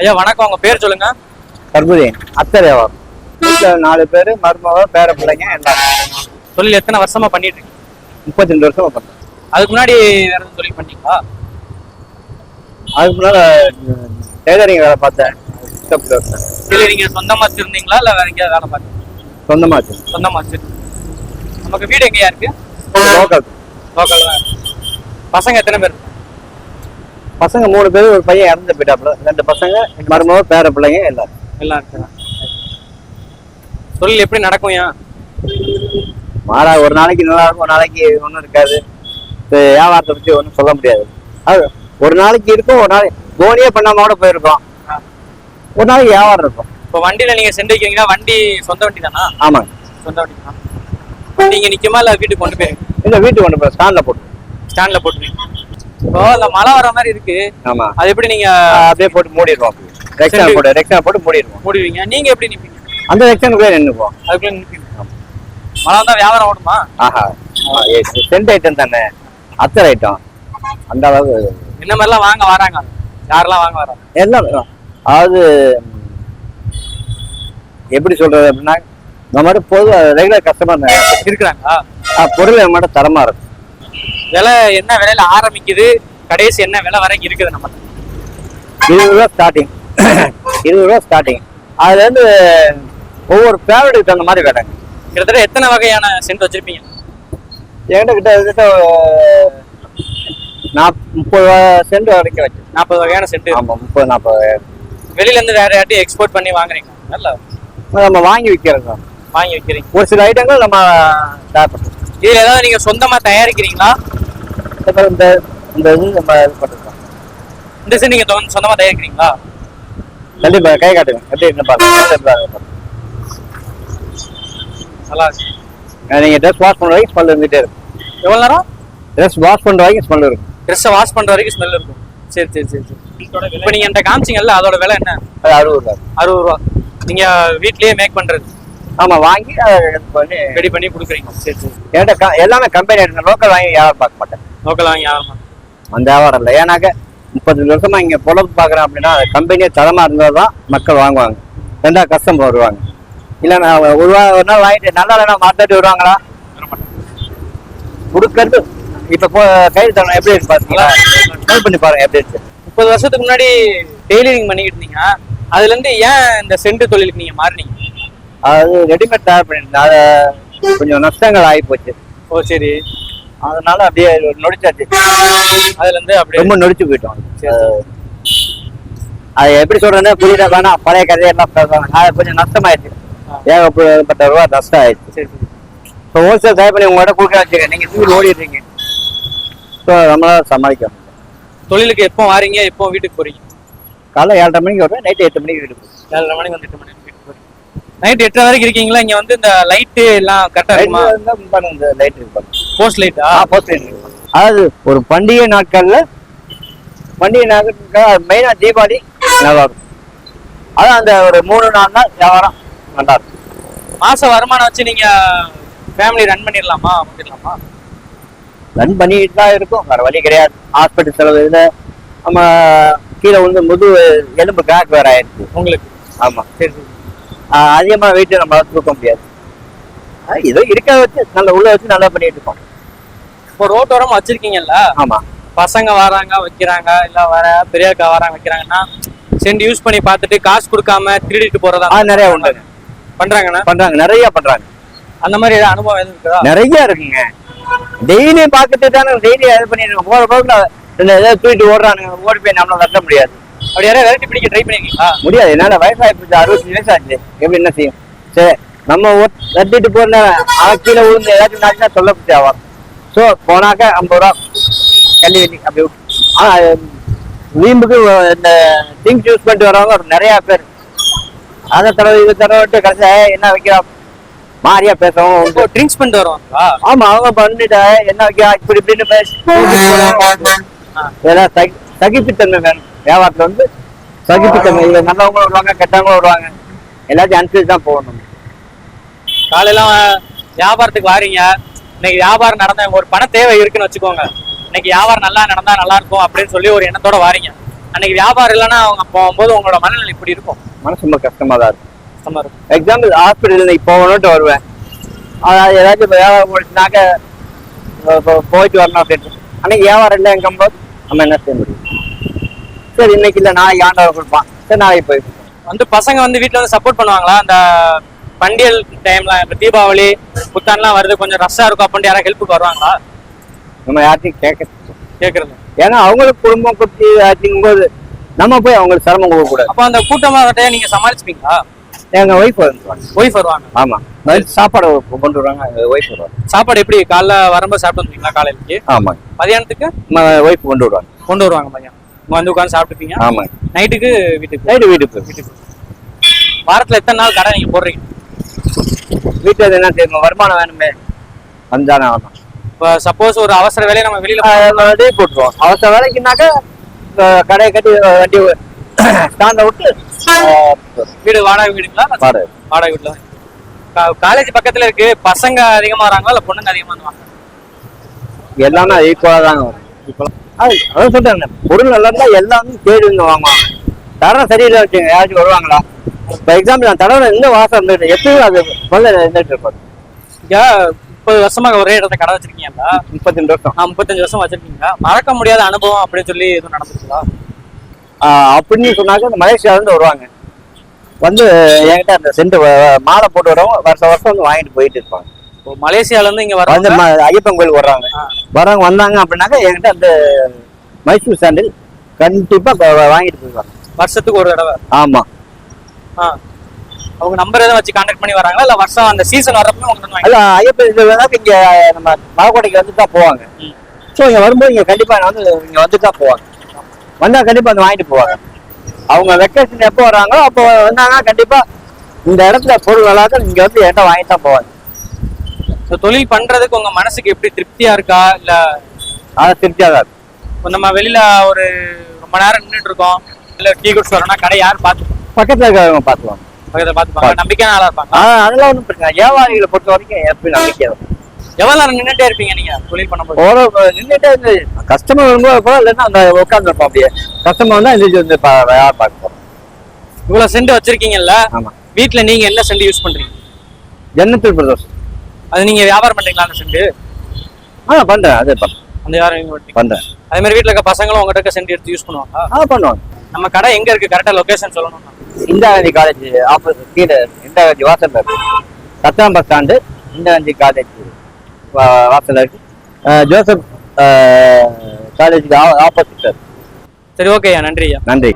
ஐயா வணக்கம். உங்க பேர் சொல்லுங்க. கர்புதி அத்தை வியாபாரம் வீட்டில் நாலு பேர் மருமக பேர பிள்ளைங்க எல்லாம் தொழில் எத்தனை வருஷமா பண்ணிட்டு இருக்கீங்க? முப்பத்தி ரெண்டு வருஷமா பண்ணுறேன் அதுக்கு முன்னாடி வேற எதுவும் தொழில் பண்ணீங்களா? அதுக்கு முன்னால் டெய்லரிங் வேலை பார்த்தேன். இல்ல நீங்க சொந்தமா வச்சிருந்தீங்களா? இல்ல வேற எங்கேயாவது வேலை பார்த்தீங்க சொந்தமாக வச்சு சொந்தமா வச்சிருந்தீங்க. நமக்கு வீடு எங்கேயா இருக்கு? லோக்கல். லோக்கல். பசங்க எத்தனை பேர்? பசங்க மூணு பேர் ஒரு பையன் இறந்து போயிட்டாப்புல. ரெண்டு பசங்க மருமக பேர பிள்ளைங்க எல்லாம் எல்லாம் இருக்கிறாங்க தொழில் எப்படி நடக்கும் ஏன் மாறா ஒரு நாளைக்கு நல்லா இருக்கும் ஒரு நாளைக்கு ஒன்றும் இருக்காது. வியாபாரத்தை பற்றி ஒன்றும் சொல்ல முடியாது. அது ஒரு நாளைக்கு இருக்கும் ஒரு நாளைக்கு தோனியே பண்ணாம கூட போயிருக்கோம் ஒரு நாளைக்கு வியாபாரம் இருக்கும். இப்போ வண்டியில நீங்க சென்று வைக்கிறீங்கன்னா வண்டி சொந்த வண்டி தானா ஆமாங்க. சொந்த வண்டி தான் நீங்க நிக்குமா இல்ல வீட்டுக்கு கொண்டு போயிருங்க இந்த வீட்டுக்கு கொண்டு போய் ஸ்டாண்டில் போட்டு ஸ்டாண்ட்ல போட்டுருவீங்க இப்போ இந்த மழை வர மாதிரி இருக்கு. ஆமாம் அது எப்படி நீங்க அப்படியே போட்டு மூடிடுவோம். ரெக்ஷன் சரி. போட்டு ரெக்ஷன் போட்டு மூடிடுவோம். மூடுவீங்க நீங்க எப்படி நிப்பீங்க? அந்த ரெக்ஷனுக்குள்ளே நின்றுப்போம் அதுக்குள்ள நிப்பீங்க. மழை வந்தா வியாபாரம் ஓடுமா? ஆஹா. சென்ட் ஐட்டம் தானே? அத்தர் ஐட்டம் அந்த அளவுக்கு என்ன மாதிரிலாம் வாங்க வராங்க. யாரெல்லாம் வாங்க வராங்க? எல்லாம் அதாவது எப்படி சொல்றது அப்படின்னா இந்த மாதிரி பொது ரெகுலர் கஸ்டமர் இருக்கிறாங்களா? பொருள் நம்மகிட்ட தரமா இருக்கும். விலை என்ன விலையில ஆரம்பிக்குது? கடைசி என்ன விலை வரைக்கும் இருக்குது நம்ம இருபது ரூபா ஸ்டார்டிங் இருபது ரூபா ஸ்டார்டிங் அதுல இருந்து ஒவ்வொரு ஃபேவரட்டுக்கு தகுந்த மாதிரி வேலைங்க கிட்டத்தட்ட எத்தனை வகையான சென்ட் வச்சிருப்பீங்க? என்கிட்ட கிட்ட கிட்ட நாப் முப்பது சென்ட் வரைக்கும் வச்சு. நாற்பது வகையான சென்ட் ஆமா முப்பது நாற்பது வெளியில இருந்து வேற யார்ட்டையும் எக்ஸ்போர்ட் பண்ணி வாங்குறீங்க நல்ல. நம்ம வாங்கி விற்கிறது வாங்கி வைக்கிறீங்க. ஒரு சில ஐட்டங்கள் நம்ம தயார் பண்ணுறோம் இதுல ஏதாவது நீங்க சொந்தமா தயாரிக்கிறீங்களா? இந்த இந்த இது நம்ம இது பண்ணிருக்கோம் இந்த சென்ட் நீங்க தொ- சொந்தமா தயாரிக்கிறீங்களா? கண்டிப்பா கை காட்டுங்க. எப்படி இருக்கு பாருங்க நல்லா இருக்கு. நீங்க ட்ரெஸ் வாஷ் பண்ற வரைக்கும் ஸ்மெல் இருந்துட்டே இருக்கும். எவ்வளவு நேரம்? ட்ரெஸ் வாஷ் பண்ற வரைக்கும் ஸ்மெல் இருக்கும். ட்ரெஸ்ஸை வாஷ் பண்ற வரைக்கும் ஸ்மெல் இருக்கும். சரி சரி சரி சரி. இப்போ நீங்க என்கிட்ட காமிச்சீங்கல்ல அதோட விலை என்ன? அது அறுபது ரூபா. அறுபது ரூபா. நீங்க வீட்லயே மேக் பண்றது. ஆமா வாங்கி பண்ணி ரெடி பண்ணி கொடுக்குறீங்க. சரி சரி. என்கிட்ட எல்லாமே கம்பெனி எடுத்து லோக்கல் வாங்கி வியாபாரம் பார்க்க மாட்டேன் லோக்கல் வாங்கி ஆகணும் அந்த வியாபாரம் இல்லை. ஏன்னாக்க முப்பத்தஞ்சு வருஷமா இங்க பொழப்பு பார்க்குறேன் அப்படின்னா கம்பெனியே தரமா இருந்தால் தான் மக்கள் வாங்குவாங்க. ரெண்டா கஸ்டமர் வருவாங்க. இல்லை நான் ஒரு நாள் வாங்கிட்டு நல்லா இல்லைனா மாட்டாட்டி வருவாங்களா? கொடுக்கறது. இப்போ போ கையில் தரணும் எப்படி இருக்கு பார்த்தீங்களா ட்ரை பண்ணி பாருங்க எப்படி இருக்கு. முப்பது வருஷத்துக்கு முன்னாடி டெய்லரிங் பண்ணிக்கிட்டு இருந்தீங்க. அதுல இருந்து ஏன் இந்த செண்டு தொழிலுக்கு நீங்க மாறினீங்க? அது ரெடிமேட் தயார் பண்ணிருந்தேன். அதை கொஞ்சம் நஷ்டங்கள் ஆகி போச்சு. ஓ சரி. அதனால அப்படியே நொடிச்சாச்சு. அதுல இருந்து அப்படியே ரொம்ப நொடிச்சு போயிட்டோம். அது- எப்படி சொல்றேன்னா புரியல. வேணாம் பழைய கதையெல்லாம் பேசுவாங்க அது கொஞ்சம் நஷ்டமாயிடுச்சு. ஏகப்பட்ட ரூபா நஷ்டம் ஆயிடுச்சு இப்போ ஹோல்சேல் தயார் பண்ணி உங்கள்கிட்ட கொடுக்க வச்சுக்க நீங்க தூக்கி ஓடிடுறீங்க? ஸோ நம்மளால சமாளிக்க. தொழிலுக்கு எப்போ வாரீங்க? எப்போ வீட்டுக்கு போறீங்க? காலைல ஏழரை மணிக்கு வருவேன். நைட்டு எட்டு மணிக்கு வீட்டுக்கு. ஏழரை மணிக்கு வந்து எட்டு மணி நைட் எட்டரை வரைக்கும் இருக்கீங்களா? இங்க வந்து இந்த லைட்டு எல்லாம் கரெக்டா இருக்குமா? லைட் இந்த லைட் இருக்கு பாருங்க. போஸ்ட் லைட்டா ஆ, இருக்கு பாருங்க. அதாவது ஒரு பண்டிகை நாட்கள்ல பண்டிகை நாட்கள் மெயினா தீபாவளி நல்லா இருக்கும் அதான் அந்த ஒரு மூணு நாலு நாள் வியாபாரம் நல்லா இருக்கும் மாச வருமானம் வச்சு நீங்க ஃபேமிலி ரன் பண்ணிடலாமா பண்ணிடலாமா ரன் பண்ணிட்டு தான் இருக்கும். வேற வழி கிடையாது. ஹாஸ்பிட்டல் செலவு இதுல நம்ம கீழே வந்து முது எலும்பு கிராக் வேற ஆயிடுச்சு. உங்களுக்கு? ஆமா. சரி சரி. அதிகமா வெயிட் நம்மளால தூக்க முடியாது. ஏதோ இருக்க வச்சு நல்ல உள்ள வச்சு நல்லா பண்ணிட்டு இருக்கோம். இப்போ ரோட்டோரம் வச்சிருக்கீங்கல்ல? ஆமா. பசங்க வராங்க வைக்கிறாங்க இல்ல வர பெரியக்கா வராங்க வைக்கிறாங்கன்னா சென்ட் யூஸ் பண்ணி பார்த்துட்டு காசு கொடுக்காம திருடிட்டு போறதா? நிறைய உண்டுங்க பண்றாங்கண்ணா? பண்றாங்க நிறைய பண்றாங்க. அந்த மாதிரி ஏதாவது அனுபவம் எதுவும் இருக்குதா? நிறைய இருக்குங்க. டெய்லி பார்த்துட்டு தானே டெய்லி இது பண்ணிட்டு. போற போக்குல இந்த ஏதாவது தூக்கிட்டு ஓடுறானுங்க ஓடி போய் நம்மளால தட்ட முடியாது. அப்படி யாராவது விரட்டி பிடிக்க ட்ரை பண்ணிருக்கீங்களா? முடியாது. என்னால வயசாகி போச்சு அறுபத்தஞ்சு வயசு ஆச்சு. எப்படி என்ன செய்யும்? சரி நம்ம தட்டிட்டு போன அவன் கீழே விழுந்து ஏதாச்சும் நாச்சுன்னா சொல்ல ஆவார் ஸோ போனாக்க ஐம்பது ரூபா. கல்லி வெட்டி அப்படி விட்டு. ஆனா வீம்புக்கு இந்த திங்ஸ் யூஸ் பண்ணிட்டு வரவங்க நிறைய பேர். அதை தடவை இது தடவை கடைசியா என்ன வைக்கிறா? மாறியா. இப்போ ட்ரிங்க்ஸ் பண்ணிட்டு வருவாங்களா? ஆமா அவங்க பண்ணிட்டு என்ன வைக்கிறா? இப்படி இப்படின்னு பேசி சகிப்புத்தன்மை வேணும். வியாபாரத்துல வந்து சகிப்புத்தன்மை இதுல நல்லவங்களும் வருவாங்க கெட்டவங்களும் வருவாங்க. எல்லாத்தையும் அனுசரிச்சு தான் போகணும். காலையில வியாபாரத்துக்கு வாரீங்க. இன்னைக்கு வியாபாரம் நடந்த ஒரு பண தேவை இருக்குன்னு வச்சுக்கோங்க. இன்னைக்கு வியாபாரம் நல்லா நடந்தா நல்லா இருக்கும் அப்படின்னு சொல்லி ஒரு எண்ணத்தோட வாரீங்க. அன்னைக்கு வியாபாரம் இல்லைன்னா அவங்க போகும்போது உங்களோட மனநிலை இப்படி இருக்கும். மனசு ரொம்ப கஷ்டமா தான் இருக்கும். கஷ்டமா இருக்கும். எக்ஸாம்பிள் ஹாஸ்பிட்டல் இன்னைக்கு போகணுன்ட்டு வருவேன். அதாவது ஏதாச்சும் வியாபாரம் முடிச்சுனாக்க போயிட்டு வரணும் அப்படின்ட்டு. அன்னைக்கு வியாபாரம் இல்லைங்கும்போது நம்ம என்ன செய்ய முடியும்? சரி இன்னைக்கு இல்லை நாளைக்கு ஆண்டவர் கொடுப்பான். சரி நாளைக்கு போய் வந்து பசங்க வந்து வீட்ல வந்து சப்போர்ட் பண்ணுவாங்களா? அந்த பண்டிகை டைம்ல இப்ப தீபாவளி புத்தாண்டுலாம் வருது கொஞ்சம் ரஷ்ஷா இருக்கும் அப்படின்ட்டு யாராவது ஹெல்ப்புக்கு வருவாங்களா? நம்ம யார்ட்டையும் கேட்க கேக்குறது ஏன்னா அவங்களுக்கு குடும்பம் ஆச்சுங்கும் போது நம்ம போய் அவங்களுக்கு சிரமம் கொடுக்கக்கூடாது. அப்ப அந்த கூட்டமா வரட்டையா நீங்க சமாளிச்சுப்பீங்களா? எங்க ஒய்ஃப் வந்துருவாங்க ஒய்ஃப் வருவாங்க. ஆமா. சாப்பாடு கொண்டு வருவாங்க ஒய்ஃப் வருவாங்க. சாப்பாடு எப்படி? காலைல வரும்போது சாப்பிட்டு வந்துருவீங்களா காலையிலக்கு? ஆமாங்க மதியானத்துக்கு? ஒய்ஃப் கொண்டு வருவாங்க. கொண்டு வருவாங்க மதியானம். இங்க வந்து உட்காந்து சாப்பிட்டுப்பீங்க? ஆமாங்க நைட்டுக்கு வீட்டுக்கு நைட்டு வீட்டுக்கு வீட்டுக்கு வாரத்துல எத்தனை நாள் கடை நீங்க போடுறீங்க? வீட்டுல என்ன செய்யணும்? வருமானம் வேணுமே. வந்தானே ஆகணும். இப்ப சப்போஸ் ஒரு அவசர வேலையை நம்ம வெளியில லீவ் போட்டுருவோம். அவசர வேலைக்குனாக்க கடையை கட்டி வண்டி ஸ்டாண்ட விட்டு வீடு வாடகை வீடுங்களா? பாரு வாடகை வீட்டுல காலேஜ் பக்கத்துல இருக்கு. பசங்க அதிகமா வராங்களா? இல்ல பொண்ணுங்க அதிகமா வருவாங்க எல்லாமே ஈக்குவலா தாங்க வரும். அது அதான் சொல்றேன். பொருள் நல்லா இருந்தா எல்லாமே தேடி வந்து வாங்குவாங்க தரம் சரியில்லை வச்சுங்க யாராச்சும் வருவாங்களா? இப்போ எக்ஸாம்பிள் நான் தடவை இந்த வாசம் இருந்துட்டு எப்பயும் அது முதல்ல இருந்துட்டு இருப்பாரு இங்க முப்பது வருஷமா ஒரே இடத்துல கடை வச்சிருக்கீங்களா முப்பத்தி ரெண்டு வருஷம். நான் முப்பத்தஞ்சு வருஷம் வச்சிருக்கீங்க மறக்க முடியாத அனுபவம் அப்படின்னு சொல்லி எதுவும் நடந்துருக்கா ஆஹ் அப்படின்னு சொன்னாக்க இந்த மலேசியால இருந்து வருவாங்க. வந்து என்கிட்ட அந்த செண்டு வ- மாலை போட்டு வரவங்க வருஷம் வருஷம் வந்து வாங்கிட்டு போயிட்டு இருப்பாங்க. மலேசியால இருந்து இங்க வர ஐயப்பன் கோயில் வர்றாங்க. ஆ. வர்றவங்க வந்தாங்க அப்படின்னாக்க என்கிட்ட அந்த மைசூர் சாண்டில் கண்டிப்பா வ- வாங்கிட்டு போயிடுவாங்க. வருஷத்துக்கு ஒரு தடவை? ஆமா. ஆ. அவங்க நம்பர் எதுவும் வச்சு கான்டாக்ட் பண்ணி வராங்களா? இல்ல வருஷம் அந்த சீசன் வரப்போ அல்ல ஐயப்பன் இங்க நம்ம மலைக்கோட்டைக்கு வந்து தான் போவாங்க. ஸோ இங்க வரும்போது இங்க கண்டிப்பா வந்து இங்க வந்து தான் போவாங்க. வந்தா கண்டிப்பா வந்து வாங்கிட்டு போவாங்க. அவங்க வெக்கேஷன் எப்போ வராங்களோ அப்போ வந்தாங்கன்னா கண்டிப்பா இந்த இடத்துல பொருள் நல்லா இங்க வந்து என்கிட்ட வாங்கிட்டு தான் போவாங்க. இந்த தொழில் பண்றதுக்கு உங்க மனசுக்கு எப்படி திருப்தியா இருக்கா? இல்ல அதை திருப்தியா தான் இருக்கும் இப்ப நம்ம வெளியில ஒரு ரொம்ப நேரம் நின்றுட்டு இருக்கோம். இல்ல டீ குடிச்சு வரோம்னா கடை யார் பார்த்து பக்கத்துல இருக்கிறவங்க பார்த்துவாங்க பக்கத்துல பார்த்துப்பாங்க. நம்பிக்கையான ஆளா இருப்பாங்க. ஆஹ் அதெல்லாம் ஒன்றும் பிரச்சனை இல்லை. வியாபாரிகளை பொறுத்த வரைக்கும் எப்பயும் நம்பிக்கை தான் எவ்வளவு நேரம் நின்னுட்டே இருப்பீங்க நீங்க தொழில் பண்ணும்போது? ஓரோ நின்றுட்டே இருந்து கஸ்டமர் வரும்போது கூட இல்லைன்னா அந்த உட்காந்துருப்போம் அப்படியே. கஸ்டமர் வந்தா எந்திரிச்சு வந்து பா- வியாபாரம் பார்க்க போறோம். இவ்வளவு சென்ட் வச்சிருக்கீங்கல்ல? ஆமா. வீட்ல நீங்க என்ன சென்ட் யூஸ் பண்றீங்க? ஜன்னத்தில் பிரதோஷ் அது நீங்க வியாபாரம் பண்றீங்களா அந்த சென்ட் ஆ பண்றேன். அது பண்றேன் அந்த வியாபாரம் பண்றேன். அதே மாதிரி வீட்ல இருக்க பசங்களும் உங்ககிட்ட சென்ட் எடுத்து யூஸ் பண்ணுவாங்க ஆ பண்ணுவாங்க. நம்ம கடை எங்க இருக்கு? கரெக்டா லொகேஷன் சொல்லணும்னா? இந்திரா காந்தி காலேஜ் ஆப்போசிட் கீழே இந்திரா காந்தி வாசல்ல இருக்கு. சத்தாம் bus stand Indira Gandhi college வாசல்ல இருக்கு. ஜோசப் காலேஜுக்கு ஆப்போசிட் சரி ஓகே நன்றி ஐயா. நன்றி.